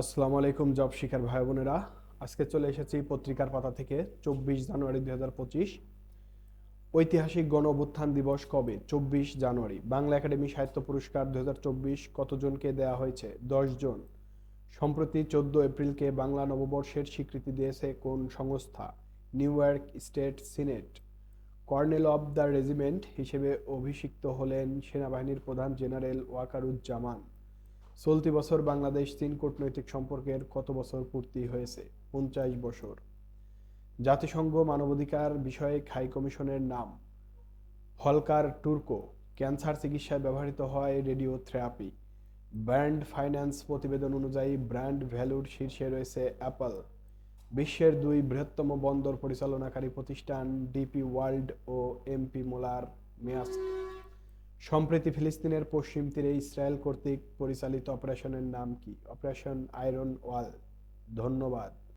আসসালামু আলাইকুম জব শিকার ভাই বোনেরা। আজকে চলে এসেছি পত্রিকার পাতা থেকে চব্বিশ জানুয়ারি দুই হাজার পঁচিশ। ঐতিহাসিক গণ অভ্যুত্থান দিবস কবে? চব্বিশ জানুয়ারি। বাংলা একাডেমি সাহিত্য পুরস্কার দু হাজার চব্বিশ কতজনকে দেওয়া হয়েছে? দশ জন সম্প্রতি চোদ্দ এপ্রিলকে বাংলা নববর্ষের স্বীকৃতি দিয়েছে কোন সংস্থা? New York state senate. Colonel of the regiment হিসেবে অভিষিক্ত হলেন সেনাবাহিনীর প্রধান জেনারেল ওয়াকারুজ্জামান। চলতি বছর বাংলাদেশ চীন কূটনৈতিক সম্পর্কের কত বছর পূর্তি হয়েছে? পঞ্চাশ বছর। জাতিসংঘ মানবাধিকার বিষয়ক হাই কমিশনের নাম। হলকার টুর্কো, ক্যান্সার চিকিৎসায় ব্যবহৃত হয় রেডিও থেরাপি ব্র্যান্ড ফাইন্যান্স প্রতিবেদন অনুযায়ী ব্র্যান্ড ভ্যালুর শীর্ষে রয়েছে অ্যাপল। বিশ্বের দুই বৃহত্তম বন্দর পরিচালনাকারী প্রতিষ্ঠান ডিপি ওয়ার্ল্ড ও এমপি মোলার মেয়াস্ক। সম্প্রতি ফিলিস্তিনের পশ্চিম তীরে ইসরায়েল কর্তৃক পরিচালিত অপারেশনের নাম কি? Operation iron wall. ধন্যবাদ।